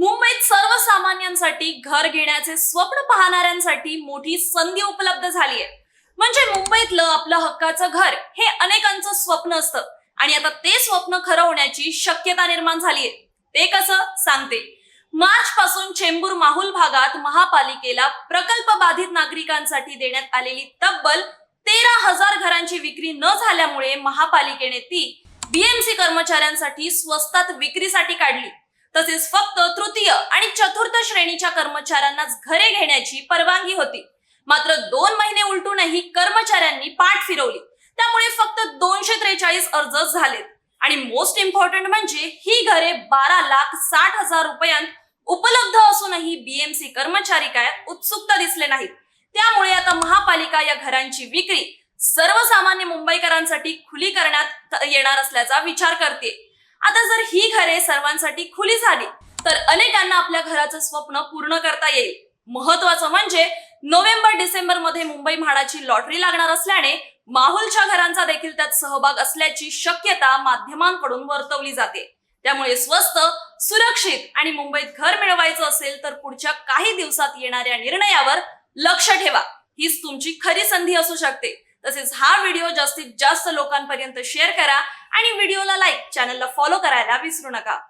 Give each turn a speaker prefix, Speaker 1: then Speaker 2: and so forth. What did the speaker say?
Speaker 1: मुंबईत सर्वसामान्यांसाठी घर घेण्याचे स्वप्न पाहणाऱ्यांसाठी मोठी संधी उपलब्ध झाली आहे. म्हणजे मुंबईतलं आपलं हक्काचं घर हे अनेकांचं स्वप्न असतं. आणि आता ते स्वप्न खरं होण्याची शक्यता निर्माण झाली आहे. ते कसं? सांगते. मार्च पासून चेंबूर माहुल भागात महापालिकेला प्रकल्प बाधित नागरिकांसाठी देण्यात आलेली तब्बल तेरा हजार घरांची विक्री न झाल्यामुळे महापालिकेने ती बीएमसी कर्मचाऱ्यांसाठी स्वस्तात विक्रीसाठी काढली. तसेच फक्त तृतीय आणि चतुर्थ श्रेणीच्या कर्मचाऱ्यांनाच घरे घेण्याची परवानगी होती. मात्र दोन महिने उलटूनही कर्मचाऱ्यांनी पाठ फिरवली. त्यामुळे फक्त दोनशे त्रेचाळीस अर्ज झालेत. आणि मोस्ट इम्पॉर्टंट म्हणजे ही घरे बारा लाख साठ हजार रुपयांत उपलब्ध असूनही बीएमसी कर्मचारी काय उत्सुकता दिसले नाहीत. त्यामुळे आता महापालिका या घरांची विक्री सर्वसामान्य मुंबईकरांसाठी खुली करण्यात येणार असल्याचा विचार करते आता जर ही घरे सर्वांसाठी खुली झाली तर अनेकांना आपल्या घराचं स्वप्न पूर्ण करता येईल. महत्वाचं म्हणजे नोव्हेंबर डिसेंबरमध्ये मुंबई म्हाडाची लॉटरी लागणार असल्याने माहुलच्या घरांचा देखील त्यात सहभाग असल्याची शक्यता माध्यमांकडून वर्तवली जाते. त्यामुळे स्वस्त सुरक्षित आणि मुंबईत घर मिळवायचं असेल तर पुढच्या काही दिवसात येणाऱ्या निर्णयावर लक्ष ठेवा. हीच तुमची खरी संधी असू शकते. तसेच हा व्हिडिओ जास्तीत जास्त लोकांपर्यंत शेअर करा. आणि व्हिडिओला लाईक चॅनलला फॉलो करायला विसरू नका.